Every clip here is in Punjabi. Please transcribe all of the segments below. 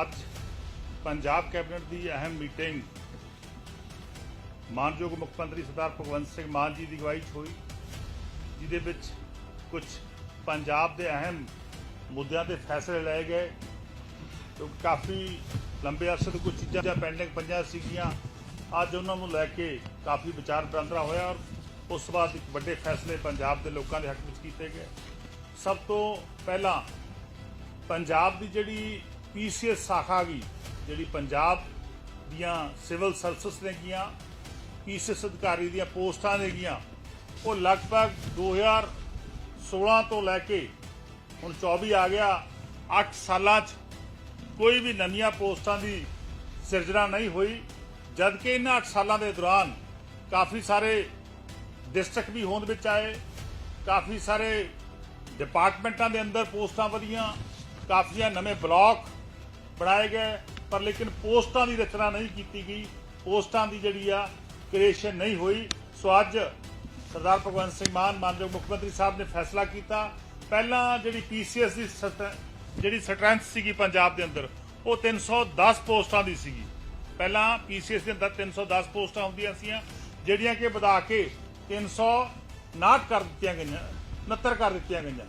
ਅੱਜ ਪੰਜਾਬ ਕੈਬਨਿਟ ਦੀ ਅਹਿਮ ਮੀਟਿੰਗ ਮਾਨਯੋਗ ਮੁੱਖ ਮੰਤਰੀ ਸਰਦਾਰ ਭਗਵੰਤ ਸਿੰਘ ਮਾਨ ਜੀ ਦੀ ਅਗਵਾਈ 'ਚ ਹੋਈ, ਜਿਹਦੇ ਵਿੱਚ ਕੁਝ ਪੰਜਾਬ ਦੇ ਅਹਿਮ ਮੁੱਦਿਆਂ ਤੇ ਫੈਸਲੇ ਲਏ ਗਏ। ਕਿਉਂਕਿ ਕਾਫੀ ਲੰਬੇ ਅਰਸੇ ਤੋਂ ਕੁਝ ਚੀਜ਼ਾਂ ਪੈਂਡਿੰਗ ਪੰਜਾਂ ਸੀਗੀਆਂ। ਅੱਜ ਉਹਨਾਂ ਨੂੰ ਲੈ ਕੇ ਕਾਫੀ ਵਿਚਾਰ ਵਟਾਂਦਰਾ ਹੋਇਆ ਔਰ ਉਸ ਤੋਂ ਬਾਅਦ ਇੱਕ ਵੱਡੇ ਫੈਸਲੇ ਪੰਜਾਬ ਦੇ ਲੋਕਾਂ ਦੇ ਹੱਕ ਵਿੱਚ ਕੀਤੇ ਗਏ। ਸਭ ਤੋਂ ਪਹਿਲਾਂ ਪੰਜਾਬ ਦੀ ਜਿਹੜੀ ਪੀਸੀਐਸ ਸ਼ਾਖਾ ਵੀ ਜਿਹੜੀ ਪੰਜਾਬ ਦੀਆਂ ਸਿਵਲ ਸਰਵਿਸ ਨੇ ਗੀਆਂ, ਪੀਸੀਐਸ ਅਧਿਕਾਰੀ ਦੀਆਂ ਪੋਸਟਾਂ ਨੇ ਗੀਆਂ, ਉਹ ਲਗਭਗ 2016 ਤੋਂ ਲੈ ਕੇ ਹੁਣ 24 ਆ ਗਿਆ 8 ਸਾਲਾਂ 'ਚ ਕੋਈ ਵੀ ਨਵੀਆਂ ਪੋਸਟਾਂ ਦੀ ਸਿਰਜਣਾ ਨਹੀਂ ਹੋਈ ਜਦ ਕਿ ਇਹਨਾਂ 8 ਸਾਲਾਂ ਦੇ ਦੌਰਾਨ ਕਾਫੀ ਸਾਰੇ ਡਿਸਟ੍ਰਿਕਟ ਵੀ ਹੋਂਦ ਵਿੱਚ ਆਏ, ਕਾਫੀ ਸਾਰੇ ਡਿਪਾਰਟਮੈਂਟਾਂ ਦੇ ਅੰਦਰ ਪੋਸਟਾਂ ਵਧੀਆਂ, ਕਾਫੀਆਂ ਨਵੇਂ ਬਲਾਕ ਬਣਾਏ ਗਏ, ਪਰ ਲੇਕਿਨ ਪੋਸਟਾਂ ਦੀ ਰਚਨਾ ਨਹੀਂ ਕੀਤੀ ਗਈ। ਪੋਸਟਾਂ ਦੀ ਜਿਹੜੀ ਆ ਕ੍ਰੀਏਸ਼ਨ ਨਹੀਂ ਹੋਈ। ਸੋ ਅੱਜ ਸਰਦਾਰ ਭਗਵੰਤ ਸਿੰਘ ਮਾਨ, ਮਾਨਯੋਗ ਮੁੱਖ ਮੰਤਰੀ ਸਾਹਿਬ ਨੇ ਫੈਸਲਾ ਕੀਤਾ। ਪਹਿਲਾਂ ਜਿਹੜੀ ਪੀਸੀਐਸ ਦੀ ਸਟ- ਜਿਹੜੀ ਸਟਰੈਂਥ ਸੀਗੀ ਪੰਜਾਬ ਦੇ ਅੰਦਰ, ਉਹ 310 ਪੋਸਟਾਂ ਦੀ ਸੀਗੀ। ਪਹਿਲਾਂ ਪੀਸੀਐਸ ਦੇ ਅੰਦਰ 310 ਪੋਸਟਾਂ ਹੁੰਦੀਆਂ ਸੀਆਂ, ਜਿਹੜੀਆਂ ਕਿ ਵਧਾ ਕੇ 359 ਕਰ ਦਿੱਤੀਆਂ ਗਈਆਂ 69 ਕਰ ਦਿੱਤੀਆਂ ਗਈਆਂ।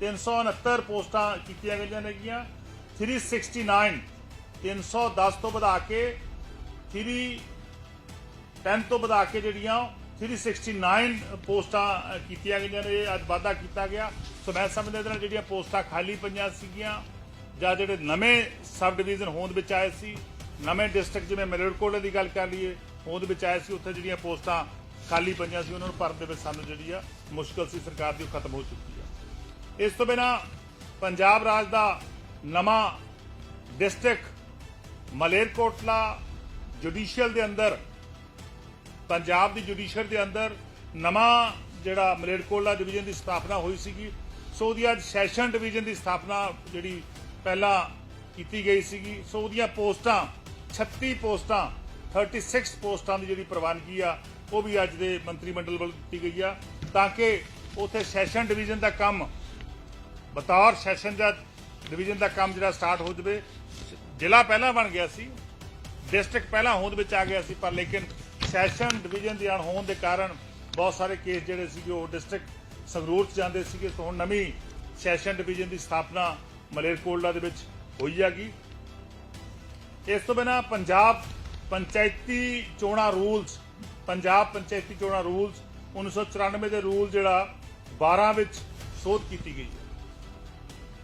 369 ਪੋਸਟਾਂ ਕੀਤੀਆਂ ਗਈਆਂ ਨੇਗੀਆਂ। 369 310 ਤੋਂ ਵਧਾ ਕੇ 3 10 ਤੋਂ ਵਧਾ ਕੇ ਜਿਹੜੀਆਂ 369 ਪੋਸਟਾਂ ਕੀਤੀਆਂ ਗਈਆਂ ਨੇ, ਇਹ ਅੱਜ ਵਾਧਾ ਕੀਤਾ ਗਿਆ। ਸੋ ਮੈਂ ਸਮਝਦਾ ਇਹਦੇ ਨਾਲ ਜਿਹੜੀਆਂ ਪੋਸਟਾਂ ਖਾਲੀ ਪਈਆਂ ਸੀਗੀਆਂ, ਜਾਂ ਜਿਹੜੇ ਨਵੇਂ ਸਬ ਡਿਵੀਜ਼ਨ ਹੋਂਦ ਵਿੱਚ ਆਏ ਸੀ, ਨਵੇਂ ਡਿਸਟ੍ਰਿਕਟ ਜਿਵੇਂ ਮਲੇਰਕੋਟਲੇ ਦੀ ਗੱਲ ਕਰ ਲਈਏ, ਹੋਂਦ ਵਿੱਚ ਆਏ ਸੀ, ਉੱਥੇ ਜਿਹੜੀਆਂ ਪੋਸਟਾਂ ਖਾਲੀ ਪਈਆਂ ਸੀ, ਉਹਨਾਂ ਨੂੰ ਭਰਨ ਦੇ ਵਿੱਚ ਸਾਨੂੰ ਜਿਹੜੀ ਆ ਮੁਸ਼ਕਲ ਸੀ, ਸਰਕਾਰ ਦੀ, ਉਹ ਖਤਮ ਹੋ ਚੁੱਕੀ ਆ। ਇਸ ਤੋਂ ਬਿਨਾ ਪੰਜਾਬ ਰਾਜ ਦਾ ਨਵਾਂ ਡਿਸਟ੍ਰਿਕਟ ਮਲੇਰਕੋਟਲਾ ਜੁਡੀਸ਼ੀਅਲ ਦੇ ਅੰਦਰ, ਪੰਜਾਬ ਦੀ ਜੁਡੀਸ਼ੀਅਲ ਦੇ ਅੰਦਰ ਨਵਾਂ ਜਿਹੜਾ ਮਲੇਰਕੋਟਲਾ ਡਿਵੀਜ਼ਨ ਦੀ ਸਥਾਪਨਾ ਹੋਈ ਸੀਗੀ। ਸੋ ਉਹਦੀ ਅੱਜ ਸੈਸ਼ਨ ਡਿਵੀਜ਼ਨ ਦੀ ਸਥਾਪਨਾ ਜਿਹੜੀ ਪਹਿਲਾਂ ਕੀਤੀ ਗਈ ਸੀਗੀ। ਸੋ ਉਹਦੀਆਂ ਪੋਸਟਾਂ 36 ਪੋਸਟਾਂ 36 ਪੋਸਟਾਂ ਦੀ ਜਿਹੜੀ ਪ੍ਰਵਾਨਗੀ ਆ, ਉਹ ਵੀ ਅੱਜ ਦੇ ਮੰਤਰੀ ਮੰਡਲ ਵੱਲੋਂ ਦਿੱਤੀ ਗਈ ਆ। ਤਾਂ ਕਿ ਉਥੇ ਸੈਸ਼ਨ ਡਿਵੀਜ਼ਨ ਦਾ ਕੰਮ, ਬਤੌਰ ਸੈਸ਼ਨ ਦਾ ਡਿਵੀਜ਼ਨ ਦਾ ਕੰਮ ਜਿਹੜਾ ਸਟਾਰਟ ਹੋ ਜਵੇ। ਜ਼ਿਲ੍ਹਾ ਪਹਿਲਾਂ ਬਣ ਗਿਆ ਸੀ, ਡਿਸਟ੍ਰਿਕਟ ਪਹਿਲਾਂ ਹੋਂਦ ਵਿੱਚ ਆ ਗਿਆ ਸੀ, ਪਰ ਲੇਕਿਨ ਸੈਸ਼ਨ ਡਿਵੀਜ਼ਨ ਦੀ ਅਣਹੋਂਦ ਦੇ ਕਾਰਨ ਬਹੁਤ ਸਾਰੇ ਕੇਸ ਜਿਹੜੇ ਸੀਗੇ ਉਹ ਡਿਸਟ੍ਰਿਕਟ ਸੰਗਰੂਰ ਚ ਜਾਂਦੇ ਸੀਗੇ। ਤੋਂ ਹੁਣ ਨਵੀਂ ਸੈਸ਼ਨ ਡਿਵੀਜ਼ਨ ਦੀ ਸਥਾਪਨਾ ਮਲੇਰਕੋਟਲਾ ਦੇ ਵਿੱਚ ਹੋਈ ਹੈਗੀ। ਇਸ ਤੋਂ ਬਿਨਾ ਪੰਜਾਬ ਪੰਚਾਇਤੀ ਚੋਣਾਂ ਰੂਲਸ, ਪੰਜਾਬ ਪੰਚਾਇਤੀ ਚੋਣਾਂ ਰੂਲਸ 1994 ਦੇ ਰੂਲ ਜਿਹੜਾ 12 ਵਿੱਚ ਸੋਧ ਕੀਤੀ ਗਈ ਹੈ।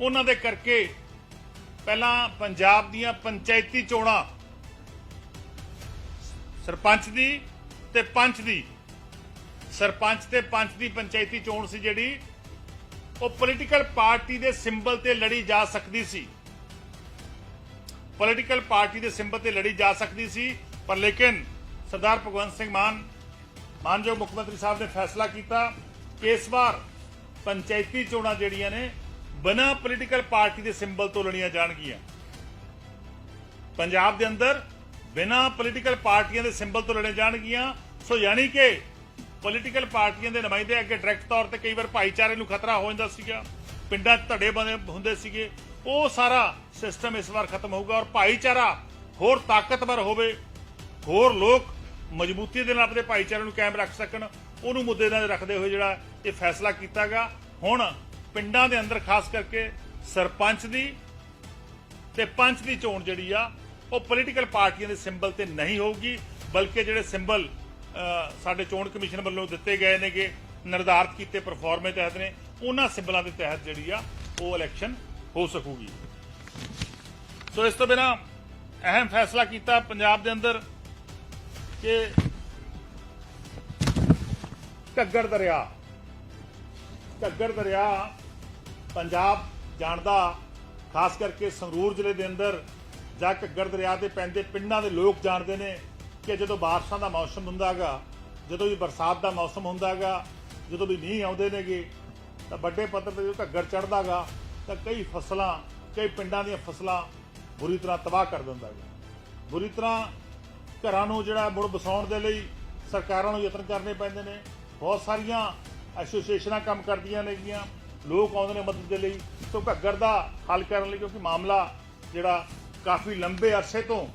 ਉਹਨਾਂ ਦੇ ਕਰਕੇ ਪਹਿਲਾਂ ਪੰਜਾਬ ਦੀਆਂ ਪੰਚਾਇਤੀ ਚੋਣਾਂ ਸਰਪੰਚ ਦੀ ਤੇ ਪੰਚ ਦੀ। ਸਰਪੰਚ ਤੇ ਪੰਚ ਦੀ ਪੰਚਾਇਤੀ ਚੋਣ ਸੀ ਜਿਹੜੀ। ਉਹ ਪੋਲੀਟੀਕਲ ਪਾਰਟੀ ਦੇ ਸਿੰਬਲ ਤੇ ਲੜੀ ਜਾ ਸਕਦੀ ਸੀ। ਪੋਲੀਟੀਕਲ ਪਾਰਟੀ ਦੇ ਸਿੰਬਲ ਤੇ ਲੜੀ ਜਾ ਸਕਦੀ ਸੀ, ਪਰ ਲੇਕਿਨ ਸਰਦਾਰ ਭਗਵੰਤ ਸਿੰਘ ਮਾਨ, ਮਾਨਯੋਗ ਮੁੱਖ ਮੰਤਰੀ ਸਾਹਿਬ ਨੇ ਫੈਸਲਾ ਕੀਤਾ ਕਿ ਇਸ ਵਾਰ ਪੰਚਾਇਤੀ ਚੋਣਾਂ ਜਿਹੜੀਆਂ ਨੇ ਬਿਨਾਂ ਪੋਲੀਟੀਕਲ ਪਾਰਟੀ ਦੇ ਸਿੰਬਲ ਤੋਂ ਲੜੀਆਂ ਜਾਣਗੀਆਂ। ਪੰਜਾਬ ਦੇ ਅੰਦਰ ਬਿਨਾਂ ਪੋਲੀਟੀਕਲ ਪਾਰਟੀਆਂ ਦੇ ਸਿੰਬਲ ਤੋਂ ਲੜੇ ਜਾਣਗੀਆਂ। ਸੋ ਯਾਨੀ ਕਿ ਪੋਲੀਟੀਕਲ ਪਾਰਟੀਆਂ ਦੇ ਨੁਮਾਇੰਦੇ ਅੱਗੇ ਡਾਇਰੈਕਟ ਤੌਰ ਤੇ ਕਈ ਵਾਰ ਭਾਈਚਾਰੇ ਨੂੰ ਖਤਰਾ ਹੋ ਜਾਂਦਾ ਸੀਗਾ। ਪਿੰਡਾਂ 'ਚ ਧੜੇ ਬਣੇ ਹੁੰਦੇ ਸੀਗੇ। ਉਹ ਸਾਰਾ ਸਿਸਟਮ ਇਸ ਵਾਰ ਖਤਮ ਹੋਊਗਾ ਔਰ ਭਾਈਚਾਰਾ ਹੋਰ ਤਾਕਤਵਰ ਹੋਵੇ, ਹੋਰ ਲੋਕ ਮਜ਼ਬੂਤੀ ਦੇ ਨਾਲ ਆਪਣੇ ਭਾਈਚਾਰੇ ਨੂੰ ਕਾਇਮ ਰੱਖ ਸਕਣ। ਉਹਨੂੰ ਮੁੱਦੇ ਨਾਲ ਰੱਖਦੇ ਹੋਏ ਜਿਹੜਾ ਇਹ ਫੈਸਲਾ ਕੀਤਾਗਾ ਹੁਣ ਪਿੰਡਾਂ ਦੇ ਅੰਦਰ ਖਾਸ ਕਰਕੇ ਸਰਪੰਚ ਦੀ ਤੇ ਪੰਚ ਦੀ ਚੋਣ ਜਿਹੜੀ ਆ, ਉਹ ਪੋਲੀਟੀਕਲ ਪਾਰਟੀਆਂ ਦੇ ਸਿੰਬਲ ਤੇ ਨਹੀਂ ਹੋਊਗੀ, ਬਲਕਿ ਜਿਹੜੇ ਸਿੰਬਲ ਸਾਡੇ ਚੋਣ ਕਮਿਸ਼ਨ ਵੱਲੋਂ ਦਿੱਤੇ ਗਏ ਨੇਗੇ, ਨਿਰਧਾਰਤ ਕੀਤੇ ਪਰਫਾਰਮੇ ਤਹਿਤ ਨੇ, ਉਹਨਾਂ ਸਿੰਬਲਾਂ ਦੇ ਤਹਿਤ ਜਿਹੜੀ ਆ, ਉਹ ਇਲੈਕਸ਼ਨ ਹੋ ਸਕੂਗੀ। ਸੋ ਇਸ ਤੋਂ ਬਿਨਾ ਅਹਿਮ ਫੈਸਲਾ ਕੀਤਾ ਪੰਜਾਬ ਦੇ ਅੰਦਰ ਕਿ ਘੱਗਰ ਦਰਿਆ ਘੱਗਰ ਦਰਿਆ ਪੰਜਾਬ ਜਾਣਦਾ, ਖਾਸ ਕਰਕੇ ਸੰਗਰੂਰ ਜ਼ਿਲ੍ਹੇ ਦੇ ਅੰਦਰ ਜਾਂ ਘੱਗਰ ਦਰਿਆ 'ਤੇ ਪੈਂਦੇ ਪਿੰਡਾਂ ਦੇ ਲੋਕ ਜਾਣਦੇ ਨੇ ਕਿ ਜਦੋਂ ਬਾਰਿਸ਼ਾਂ ਦਾ ਮੌਸਮ ਹੁੰਦਾਗਾ ਜਦੋਂ ਵੀ ਬਰਸਾਤ ਦਾ ਮੌਸਮ ਹੁੰਦਾਗਾ ਜਦੋਂ ਵੀ ਮੀਂਹ ਆਉਂਦੇ ਨੇਗੇ, ਤਾਂ ਵੱਡੇ ਪੱਧਰ ਤੇ ਜਦੋਂ ਘੱਗਰ ਚੜਦਾਗਾ ਤਾਂ ਕਈ ਫਸਲਾਂ, ਕਈ ਪਿੰਡਾਂ ਦੀਆਂ ਫਸਲਾਂ ਬੁਰੀ ਤਰ੍ਹਾਂ ਤਬਾਹ ਕਰ ਦਿੰਦਾ ਹੈ ਬੁਰੀ ਤਰ੍ਹਾਂ ਘਰਾਂ ਨੂੰ ਜਿਹੜਾ ਮੁੜ ਵਸਾਉਣ ਦੇ ਲਈ ਸਰਕਾਰਾਂ ਨੂੰ ਯਤਨ ਕਰਨੇ ਪੈਂਦੇ ਨੇ। ਬਹੁਤ ਸਾਰੀਆਂ ਐਸੋਸੀਏਸ਼ਨਾਂ ਕੰਮ ਕਰਦੀਆਂ ਨੇਗੀਆਂ। ਲੋਕ ਆਉਂਦੇ ਨੇ ਮਦਦ ਦੇ ਲਈ, ਸੋ ਘੱਗਰ ਦਾ ਹੱਲ ਕਰਨ ਲਈ ਕਿਉਂਕਿ ਮਾਮਲਾ ਜਿਹੜਾ ਕਾਫੀ ਲੰਬੇ ਅਰਸੇ ਤੋਂ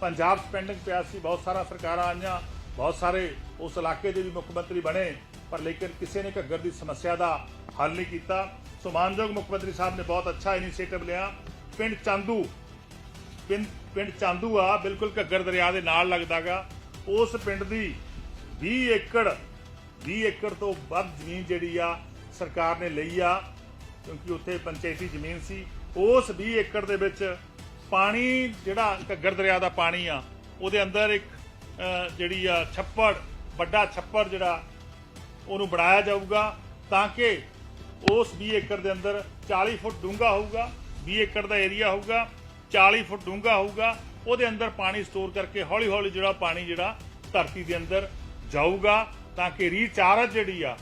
ਪੰਜਾਬ 'ਚ ਪੈਂਡਿੰਗ ਪਿਆ ਸੀ, ਬਹੁਤ ਸਾਰਾ ਸਰਕਾਰਾਂ ਆਈਆਂ, ਬਹੁਤ ਸਾਰੇ ਉਸ ਇਲਾਕੇ ਦੇ ਵੀ ਮੁੱਖ ਮੰਤਰੀ ਬਣੇ, ਪਰ ਲੇਕਿਨ ਕਿਸੇ ਨੇ ਘੱਗਰ ਦੀ ਸਮੱਸਿਆ ਦਾ ਹੱਲ ਨਹੀਂ ਕੀਤਾ। ਸੋ ਮਾਨਯੋਗ ਮੁੱਖ ਮੰਤਰੀ ਸਾਹਿਬ ਨੇ ਬਹੁਤ ਅੱਛਾ ਇਨੀਸ਼ੀਏਟਿਵ ਲਿਆ। ਪਿੰਡ ਚਾਂਦੂ, ਪਿੰਡ ਪਿੰਡ ਚਾਂਦੂ ਆ, ਬਿਲਕੁਲ ਘੱਗਰ ਦਰਿਆ ਦੇ ਨਾਲ ਲੱਗਦਾਗਾ ਉਸ ਪਿੰਡ ਦੀ 20 ਏਕੜ 20 ਏਕੜ ਤੋਂ ਵੱਧ ਜ਼ਮੀਨ ਜਿਹੜੀ ਆ ਸਰਕਾਰ ਨੇ ਲਈ ਆ, ਕਿਉਂਕਿ ਉੱਥੇ ਪੰਚਾਇਤੀ ਜ਼ਮੀਨ ਸੀ। ਉਸ 20 ਏਕੜ ਦੇ ਵਿੱਚ ਪਾਣੀ, ਜਿਹੜਾ ਘੱਗਰ ਦਰਿਆ ਦਾ ਪਾਣੀ ਆ, ਉਹਦੇ ਅੰਦਰ ਇੱਕ ਜਿਹੜੀ ਆ ਛੱਪੜ, ਵੱਡਾ ਛੱਪੜ ਜਿਹੜਾ, ਉਹਨੂੰ ਬਣਾਇਆ ਜਾਊਗਾ ਤਾਂ ਕਿ ਉਸ 20 ਏਕੜ ਦੇ ਅੰਦਰ 40 ਫੁੱਟ ਡੂੰਘਾ ਹੋਊਗਾ 20 ਏਕੜ ਦਾ ਏਰੀਆ ਹੋਊਗਾ 40 ਫੁੱਟ ਡੂੰਘਾ ਹੋਊਗਾ, ਉਹਦੇ ਅੰਦਰ ਪਾਣੀ ਸਟੋਰ ਕਰਕੇ ਹੌਲੀ ਹੌਲੀ ਜਿਹੜਾ ਪਾਣੀ ਜਿਹੜਾ ਧਰਤੀ ਦੇ ਅੰਦਰ ਜਾਊਗਾ ਤਾਂ ਕਿ ਰੀਚਾਰਜ ਜਿਹੜੀ ਆ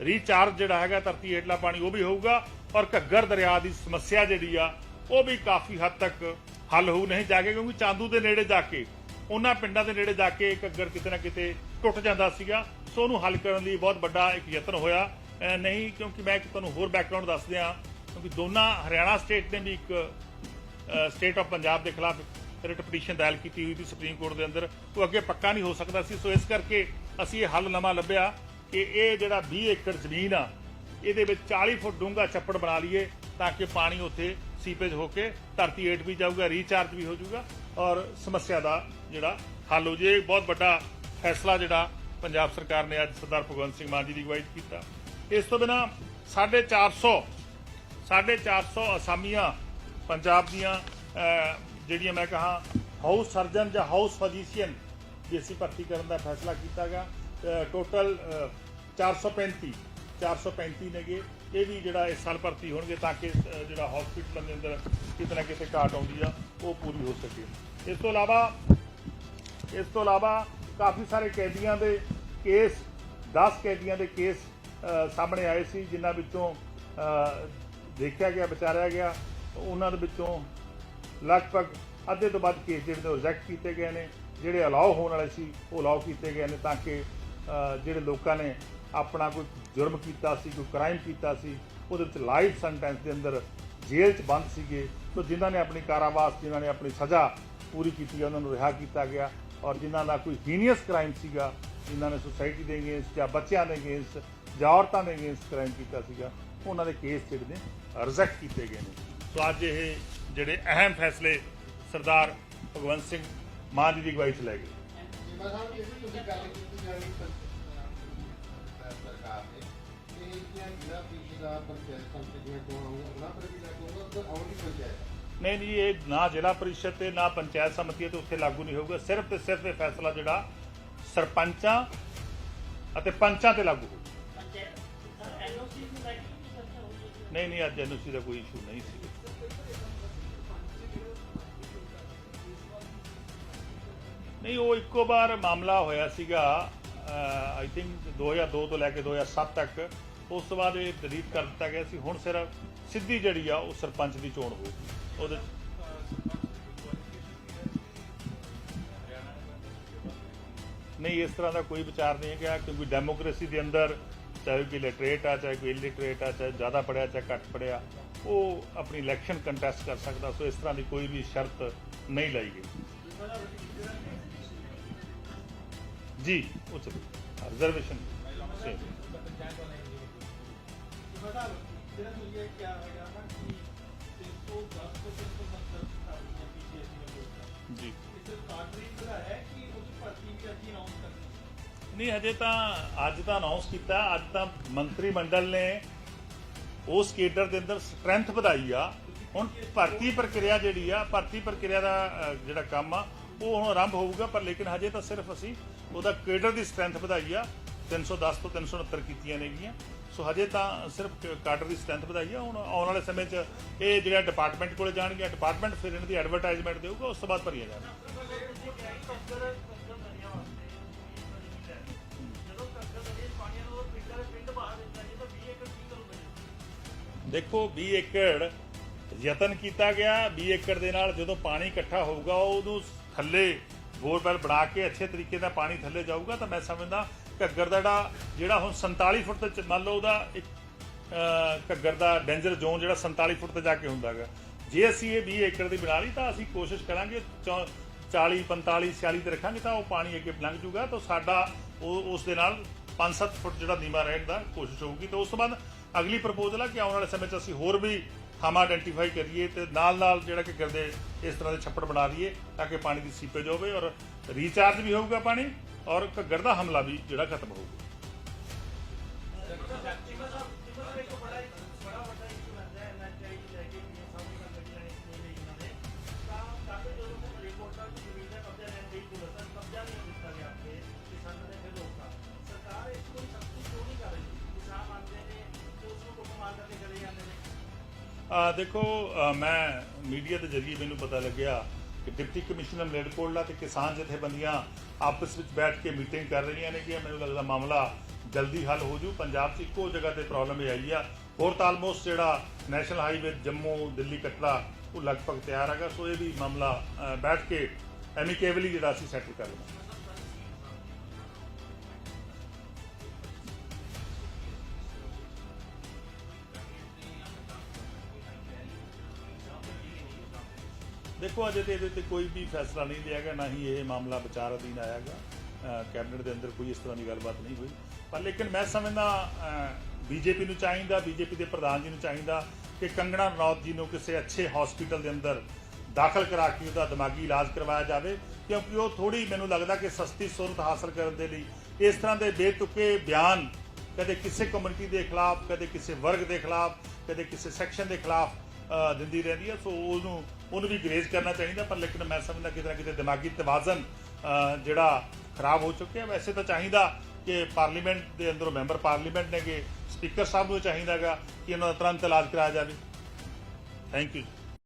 ਰੀਚਾਰਜ ਜਿਹੜਾ ਹੈਗਾ, ਧਰਤੀ ਹੇਠਲਾ ਪਾਣੀ ਉਹ ਵੀ ਹੋਊਗਾ ਔਰ ਘੱਗਰ ਦਰਿਆ ਦੀ ਸਮੱਸਿਆ ਜਿਹੜੀ ਆ, ਉਹ ਵੀ ਕਾਫੀ ਹੱਦ ਤੱਕ ਹੱਲ ਹੋਊ, ਨਹੀਂ ਜਾ ਕੇ ਕਿਉਂਕਿ ਚਾਂਦੂ ਦੇ ਨੇੜੇ ਜਾ ਕੇ, ਉਹਨਾਂ ਪਿੰਡਾਂ ਦੇ ਨੇੜੇ ਜਾ ਕੇ ਘੱਗਰ ਕਿਤੇ ਨਾ ਕਿਤੇ ਟੁੱਟ ਜਾਂਦਾ ਸੀਗਾ। ਸੋ ਉਹਨੂੰ ਹੱਲ ਕਰਨ ਲਈ ਬਹੁਤ ਵੱਡਾ ਇੱਕ ਯਤਨ ਹੋਇਆ। ਨਹੀਂ, ਕਿਉਂਕਿ ਮੈਂ ਇੱਕ ਤੁਹਾਨੂੰ ਹੋਰ ਬੈਕਗ੍ਰਾਉਂਡ ਦੱਸ ਦਿਆਂ, ਕਿਉਂਕਿ ਦੋਨਾਂ ਹਰਿਆਣਾ ਸਟੇਟ ਨੇ ਵੀ ਇੱਕ ਸਟੇਟ ਆਫ ਪੰਜਾਬ ਦੇ ਖਿਲਾਫ ਰਿਟ ਪਟੀਸ਼ਨ ਦਾਇਰ ਕੀਤੀ ਹੋਈ ਸੀ ਸੁਪਰੀਮ ਕੋਰਟ ਦੇ ਅੰਦਰ। ਉਹ ਅੱਗੇ ਪੱਕਾ ਨਹੀਂ ਹੋ ਸਕਦਾ ਸੀ, ਸੋ ਇਸ ਕਰਕੇ ਅਸੀਂ ਇਹ ਹੱਲ ਨਵਾਂ ਲੱਭਿਆ। ਕਿ ਇਹ ਜਿਹੜਾ 20 ਏਕੜ ਜ਼ਮੀਨ ਆ, ਇਹਦੇ ਵਿੱਚ 40 ਫੁੱਟ ਡੂੰਘਾ ਛੱਪੜ ਬਣਾ ਲਈਏ ਤਾਂ ਕਿ ਪਾਣੀ ਉੱਥੇ ਸੀਪੇਜ ਹੋ ਕੇ ਧਰਤੀ ਹੇਠ ਵੀ ਜਾਊਗਾ ਰੀਚਾਰਜ ਵੀ ਹੋ ਜਾਊਗਾ ਔਰ ਸਮੱਸਿਆ ਦਾ ਜਿਹੜਾ ਹੱਲ ਹੋ ਜੇ ਬਹੁਤ ਵੱਡਾ ਫੈਸਲਾ ਜਿਹੜਾ ਪੰਜਾਬ ਸਰਕਾਰ ਨੇ ਅੱਜ ਸਰਦਾਰ ਭਗਵੰਤ ਸਿੰਘ ਮਾਨ ਜੀ ਦੀ ਅਗਵਾਈ ਕੀਤਾ। ਇਸ ਤੋਂ ਬਿਨਾ 450 450 ਅਸਾਮੀਆਂ ਪੰਜਾਬ ਦੀਆਂ ਜਿਹੜੀਆਂ ਮੈਂ ਕਹਾ ਹਾਊਸ ਸਰਜਨ ਜਾਂ ਹਾਊਸ ਫਿਜ਼ੀਸ਼ੀਅਨ ਦੀ ਅਸੀਂ ਭਰਤੀ ਕਰਨ ਦਾ ਫੈਸਲਾ ਕੀਤਾ ਗਿਆ। ਟੋਟਲ 435 435 ਨੇਗੇ। ਇਹ ਵੀ ਜਿਹੜਾ ਇਸ ਸਾਲ ਭਰਤੀ ਹੋਣਗੇ ਤਾਂ ਕਿ ਜਿਹੜਾ ਹਸਪੀਟਲਾਂ ਦੇ ਅੰਦਰ ਕਿਤੇ ਨਾ ਕਿਤੇ ਘਾਟ ਆਉਂਦੀ ਆ, ਉਹ ਪੂਰੀ ਹੋ ਸਕੇ। ਇਸ ਤੋਂ ਇਲਾਵਾ, ਇਸ ਤੋਂ ਇਲਾਵਾ ਕਾਫੀ ਸਾਰੇ ਕੈਦੀਆਂ ਦੇ ਕੇਸ 10 ਕੈਦੀਆਂ ਦੇ ਕੇਸ ਸਾਹਮਣੇ ਆਏ ਸੀ, ਜਿਨ੍ਹਾਂ ਵਿੱਚੋਂ ਦੇਖਿਆ ਗਿਆ, ਵਿਚਾਰਿਆ ਗਿਆ। ਉਹਨਾਂ ਦੇ ਵਿੱਚੋਂ ਲਗਭਗ ਅੱਧੇ ਤੋਂ ਵੱਧ ਕੇਸ ਜਿਹੜੇ ਨੇ ਰਿਜੈਕਟ ਕੀਤੇ ਗਏ ਨੇ। ਜਿਹੜੇ ਅਲਾਉ ਹੋਣ ਵਾਲੇ ਸੀ, ਉਹ ਅਲਾਉ ਕੀਤੇ ਗਏ ਨੇ ਤਾਂ ਕਿ ਜਿਹੜੇ ਲੋਕਾਂ ਨੇ ਆਪਣਾ ਕੋਈ ਜੁਰਮ ਕੀਤਾ ਸੀ, ਕੋਈ ਕ੍ਰਾਈਮ ਕੀਤਾ ਸੀ, ਉਹਦੇ ਵਿੱਚ ਲਾਈਫ ਸੈਂਟੈਂਸ ਦੇ ਅੰਦਰ ਜੇਲ੍ਹ 'ਚ ਬੰਦ ਸੀਗੇ। ਸੋ ਜਿਨ੍ਹਾਂ ਨੇ ਆਪਣੀ ਕਾਰਾਵਾਸ, ਜਿਨ੍ਹਾਂ ਨੇ ਆਪਣੀ ਸਜ਼ਾ ਪੂਰੀ ਕੀਤੀ ਉਹਨਾਂ ਨੂੰ ਰਿਹਾ ਕੀਤਾ ਗਿਆ। ਔਰ ਜਿਨ੍ਹਾਂ ਦਾ ਕੋਈ ਹੀਨੀਅਸ ਕ੍ਰਾਈਮ ਸੀਗਾ, ਜਿਨ੍ਹਾਂ ਨੇ ਸੁਸਾਇਟੀ ਦੇ ਅਗੇਂਸਟ ਜਾਂ ਬੱਚਿਆਂ ਦੇ ਅਗੇਂਸਟ ਜਾਂ ਔਰਤਾਂ ਦੇ ਅਗੇਂਸਟ ਕ੍ਰਾਈਮ ਕੀਤਾ ਸੀਗਾ, ਉਹਨਾਂ ਦੇ ਕੇਸ ਜਿਹੜੇ ਨੇ ਰਿਜੈਕਟ ਕੀਤੇ ਗਏ ਨੇ। ਸੋ ਅੱਜ ਇਹ ਜਿਹੜੇ ਅਹਿਮ ਫੈਸਲੇ ਸਰਦਾਰ ਭਗਵੰਤ ਸਿੰਘ ਮਾਨ ਜੀ ਦੀ ਅਗਵਾਈ 'ਚ ਲੈ ਗਏ। ਜਿਵੇਂ ਸਾਹਿਬ ਇਹ ਵੀ ਤੁਸੀਂ ਗੱਲ ਕੀਤੀ ਜਾਣੀ ਸਰਕਾਰ ਨੇ ਕਿ ਜਿਹੜੀਆਂ ਜ਼ਿਲ੍ਹਾ ਪ੍ਰੀਸ਼ਦ ਦਾ ਪੰਚਾਇਤ ਸੰਮਤੀ ਦੀਆਂ ਚੋਣਾਂ ਹੋਣਗੀਆਂ ਉਹਨਾਂ ਪਰ ਵੀ ਲੱਗੂ ਹੋਊਗਾ ਤੇ ਆਉਣੀ ਪੰਚਾਇਤ ਨਹੀਂ ਨਹੀਂ ਇਹ ਨਾ ਜ਼ਿਲ੍ਹਾ ਪਰਿਸ਼ਦ ਤੇ ਨਾ ਪੰਚਾਇਤ ਸਮਿਤੀ ਤੇ ਉੱਥੇ ਲਾਗੂ ਨਹੀਂ ਹੋਊਗਾ। ਸਿਰਫ ਤੇ ਸਿਰਫ ਇਹ ਫੈਸਲਾ ਜਿਹੜਾ ਸਰਪੰਚਾਂ ਅਤੇ ਪੰਚਾਂ ਤੇ ਲਾਗੂ ਹੋਊਗਾ। ਨਹੀਂ ਨਹੀਂ ਅੱਜ ਐਨਓਸੀ ਦਾ ਕੋਈ ਇਸ਼ੂ ਨਹੀਂ ਸੀ। ਨਹੀਂ, ਉਹ ਇੱਕੋ ਵਾਰ ਮਾਮਲਾ ਹੋਇਆ ਸੀਗਾ ਆਈ ਥਿੰਕ 2002 ਤੋਂ ਲੈ ਕੇ 2007 ਤੱਕ। ਉਸ ਤੋਂ ਬਾਅਦ ਇਹ ਦਲੀਤ ਕਰ ਦਿੱਤਾ ਗਿਆ ਸੀ, ਹੁਣ ਸਿਰਫ ਸਿੱਧੀ ਜਿਹੜੀ ਆ, ਉਹ ਸਰਪੰਚ ਦੀ ਚੋਣ ਹੋਊਗੀ। ਉਹਦੇ 'ਚ ਨਹੀਂ, ਇਸ ਤਰ੍ਹਾਂ ਦਾ ਕੋਈ ਵਿਚਾਰ ਨਹੀਂ ਹੈਗਾ ਕਿਉਂਕਿ ਡੈਮੋਕ੍ਰੇਸੀ ਦੇ ਅੰਦਰ, ਚਾਹੇ ਕੋਈ ਲਿਟਰੇਟ ਆ, ਚਾਹੇ ਕੋਈ ਇਲਿਟਰੇਟ ਆ, ਚਾਹੇ ਜ਼ਿਆਦਾ ਪੜਿਆ, ਚਾਹੇ ਘੱਟ ਪੜਿਆ, ਉਹ ਆਪਣੀ ਇਲੈਕਸ਼ਨ ਕੰਟੈਸਟ ਕਰ ਸਕਦਾ। ਸੋ ਇਸ ਤਰ੍ਹਾਂ ਦੀ ਕੋਈ ਵੀ ਸ਼ਰਤ ਨਹੀਂ ਲਾਈ ਗਈ। ਜੀ ਉਹ ਚ ਰਿਜ਼ਰਵੇਸ਼ਨ ਸੇਮ ਬਤਾ ਜਿਹੜਾ ਤੁਸੀਂ ਇਹ ਕਿਹਾ ਹੈਗਾ ਨਾ ਕਿ 310 ਤੋਂ 370 ਸਾਡੀਆਂ ਪੀਸੀਐਸਸੀ ਨੇ ਪੋਸਟਾਂ ਜੀ। ਨਹੀਂ ਹਜੇ ਤਾਂ ਅੱਜ ਤਾਂ ਅਨਾਉਂਸ ਕੀਤਾ। ਅੱਜ ਤਾਂ ਮੰਤਰੀ ਮੰਡਲ ਨੇ ਉਸ ਕੇਡਰ ਦੇ ਅੰਦਰ ਸਟਰੈਂਥ ਵਧਾਈ ਆ। ਹੁਣ ਭਰਤੀ ਪ੍ਰਕਿਰਿਆ ਜਿਹੜੀ ਆ ਭਰਤੀ ਪ੍ਰਕਿਰਿਆ ਦਾ ਜਿਹੜਾ ਕੰਮ ਆ ਉਹ ਹੁਣ ਆਰੰਭ ਹੋਊਗਾ, ਪਰ ਲੇਕਿਨ ਹਜੇ ਤਾਂ ਸਿਰਫ ਅਸੀਂ ਉਹਦਾ ਕੇਡਰ ਦੀ ਸਟਰੈਂਥ ਵਧਾਈ ਆ। 310 ਤੋਂ 369 ਕੀਤੀਆਂ ਨੇਗੀਆਂ। ਸੋ ਹਜੇ ਤਾਂ ਸਿਰਫ ਕਾਡਰ ਦੀ ਸਟਰੈਂਥ ਵਧਾਈ ਆ। ਹੁਣ ਆਉਣ ਵਾਲੇ ਸਮੇਂ 'ਚ ਇਹ ਜਿਹੜਾ ਡਿਪਾਰਟਮੈਂਟ ਕੋਲੇ ਜਾਣਗੇ ਡਿਪਾਰਟਮੈਂਟ ਫਿਰ ਇਹਨਾਂ ਦੀ ਐਡਵਰਟਾਈਜ਼ਮੈਂਟ ਦੇਊਗਾ, ਉਸ ਤੋਂ ਬਾਅਦ ਭਰੀਆ ਜਾਣਗੀਆਂ। ਜਦੋਂ ਕੱਕਰ ਦੇ ਪਾਣੀ ਨੂੰ ਉਹ ਪਿੰਡਾਂ ਦੇ ਪਿੰਡ ਬਾਹਰ ਦਿੰਦਾ ਜੀ ਤਾਂ 20 ਏਕੜ ਕੀ ਕਰੂਗਾ ਜੀ ਦੇਖੋ 20 ਏਕੜ ਯਤਨ ਕੀਤਾ ਗਿਆ। 20 ਏਕੜ ਦੇ ਨਾਲ ਜਦੋਂ ਪਾਣੀ ਇਕੱਠਾ ਹੋਊਗਾ, ਉਦੋਂ ਥੱਲੇ ਬੋਰਵੈਲ ਬਣਾ ਕੇ ਅੱਛੇ ਤਰੀਕੇ ਨਾਲ ਪਾਣੀ ਥੱਲੇ ਜਾਊਗਾ ਤਾਂ ਮੈਂ ਸਮਝਦਾ ਘੱਗਰ ਦਾ ਜਿਹੜਾ ਜਿਹੜਾ ਹੁਣ 47 ਫੁੱਟ ਤੇ ਮੰਨ ਲਓ ਉਹਦਾ ਇੱਕ ਘੱਗਰ ਦਾ ਡੇਂਜਰ ਜ਼ੋਨ ਜਿਹੜਾ 47 ਫੁੱਟ ਤੇ ਜਾ ਕੇ ਹੁੰਦਾਗਾ ਜੇ ਅਸੀਂ ਇਹ 20 ਏਕੜ ਦੀ ਬਣਾ ਲਈ ਤਾਂ ਅਸੀਂ ਕੋਸ਼ਿਸ਼ ਕਰਾਂਗੇ ਚੌ- 40 45 46 ਤੇ ਰੱਖਾਂਗੇ ਤਾਂ ਉਹ ਪਾਣੀ ਅੱਗੇ ਲੰਘ ਜੂਗਾ ਤਾਂ ਸਾਡਾ ਉਹ ਉਸ ਦੇ ਨਾਲ 5-7 ਫੁੱਟ ਜਿਹੜਾ ਨੀਮਾ ਰਹਿਣ ਦਾ ਕੋਸ਼ਿਸ਼ ਹੋਊਗੀ। ਤੇ ਉਸ ਤੋਂ ਬਾਅਦ ਅਗਲੀ ਪ੍ਰਪੋਜ਼ਲ ਆ ਕਿ ਆਉਣ ਵਾਲੇ ਸਮੇਂ 'ਚ ਅਸੀਂ ਹੋਰ ਵੀ ਥਾਮਾ ਆਇਡੈਂਟੀਫਾਈ ਕਰੀਏ ਤੇ ਨਾਲ ਨਾਲ ਜਿਹੜਾ ਕਿ ਕਰਦੇ ਇਸ ਤਰ੍ਹਾਂ ਦੇ ਛੱਪੜ ਬਣਾ ਦਈਏ ਤਾਂ ਕਿ ਪਾਣੀ ਦੀ ਸੀਪੇਜ ਹੋਵੇ ਔਰ ਰੀਚਾਰਜ ਵੀ ਹੋਊਗਾ ਪਾਣੀ ਔਰ ਘੱਗਰ ਦਾ ਹਮਲਾ ਵੀ ਜਿਹੜਾ ਖਤਮ ਹੋਊਗਾ। ਆ ਦੇਖੋ ਅ, ਮੈਂ ਮੀਡੀਆ ਦੇ ਜ਼ਰੀਏ ਮੈਨੂੰ ਪਤਾ ਲੱਗਿਆ ਕਿ ਡਿਪਟੀ ਕਮਿਸ਼ਨਰ ਮਲੇਰਕੋਟਲਾ ਤੇ ਕਿਸਾਨ ਜਥੇਬੰਦੀਆਂ ਆਪਸ ਵਿੱਚ ਬੈਠ ਕੇ ਮੀਟਿੰਗ ਕਰ ਰਹੀਆਂ ਨੇ ਕਿ ਮੈਨੂੰ ਲੱਗਦਾ ਮਾਮਲਾ ਜਲਦੀ ਹੱਲ ਹੋ ਜੂ। ਪੰਜਾਬ 'ਚ ਇੱਕੋ ਜਗ੍ਹਾ ਤੇ ਪ੍ਰੋਬਲਮ ਇਹ ਆਈ ਆ। ਹੋਰ ਤਾਂ ਆਲਮੋਸਟ ਜਿਹੜਾ ਨੈਸ਼ਨਲ ਹਾਈਵੇ ਜੰਮੂ ਦਿੱਲੀ ਕਟੜਾ ਉਹ ਲਗਭਗ ਤਿਆਰ ਹੈਗਾ। ਸੋ ਇਹ ਵੀ ਮਾਮਲਾ ਅ, ਬੈਠ ਕੇ ਐਮੀਕੇਬਲੀ ਜਿਹੜਾ ਅਸੀਂ ਸੈਟਲ ਕਰ ਲਵਾਂਗੇ। ਦੇਖੋ, ਅਜੇ ਤੇ ਇਹਦੇ ਤੇ ਕੋਈ ਵੀ ਫੈਸਲਾ ਨਹੀਂ ਲਿਆ ਗਿਆ, ਨਾ ਹੀ ਇਹ ਮਾਮਲਾ ਵਿਚਾਰ ਅਧੀਨ ਆਇਆਗਾ ਕੈਬਨਿਟ ਦੇ ਅੰਦਰ ਕੋਈ ਇਸ ਤਰ੍ਹਾਂ ਦੀ ਗੱਲਬਾਤ ਨਹੀਂ ਹੋਈ। ਪਰ ਲੇਕਿਨ ਮੈਂ ਸਮਝਦਾ ਬੀਜੇਪੀ ਨੂੰ ਚਾਹੀਦਾ, ਬੀਜੇਪੀ ਦੇ ਪ੍ਰਧਾਨ ਜੀ ਨੂੰ ਚਾਹੀਦਾ ਕਿ ਕੰਗਣਾ ਰਣੌਤ ਜੀ ਨੂੰ ਕਿਸੇ ਅੱਛੇ ਹਸਪੀਟਲ ਦੇ ਅੰਦਰ ਦਾਖਲ ਕਰਾ ਕੇ ਉਹਦਾ ਦਿਮਾਗੀ ਇਲਾਜ ਕਰਵਾਇਆ ਜਾਵੇ, ਕਿਉਂਕਿ ਉਹ ਥੋੜੀ ਮੈਨੂੰ ਲੱਗਦਾ ਕਿ ਸਸਤੀ ਸੁਰਤ ਹਾਸਲ ਕਰਨ ਦੇ ਲਈ ਇਸ ਤਰ੍ਹਾਂ ਦੇ ਬੇਤੁਕੇ ਬਿਆਨ ਕਦੇ ਕਿਸੇ ਕਮਿਊਨਿਟੀ ਦੇ ਖਿਲਾਫ, ਕਦੇ ਕਿਸੇ ਵਰਗ ਦੇ ਖਿਲਾਫ, ਕਦੇ ਕਿਸੇ ਸੈਕਸ਼ਨ ਦੇ ਖਿਲਾਫ ਦਿੰਦੀ ਰਹਿੰਦੀ ਹੈ। ਸੋ ਉਹਨੂੰ ਉਹਨੂੰ ਵੀ ਗਰੇਜ਼ ਕਰਨਾ ਚਾਹੀਦਾ, ਪਰ ਲੇਕਿਨ ਮੈਂ ਸਮਝਦਾ ਕਿਤੇ ਨਾ ਕਿਤੇ ਦਿਮਾਗੀ ਤਵਾਜ਼ਨ ਜਿਹੜਾ ਖਰਾਬ ਹੋ ਚੁੱਕਿਆ, ਵੈਸੇ ਤਾਂ ਚਾਹੀਦਾ ਕਿ ਪਾਰਲੀਮੈਂਟ ਦੇ ਅੰਦਰੋਂ ਮੈਂਬਰ ਪਾਰਲੀਮੈਂਟ ਨੇਗੇ ਸਪੀਕਰ ਸਾਹਿਬ ਨੂੰ ਚਾਹੀਦਾਗਾ ਕਿ ਇਹਨਾਂ ਦਾ ਤੁਰੰਤ ਇਲਾਜ ਕਰਾਇਆ ਜਾਵੇ। Thank you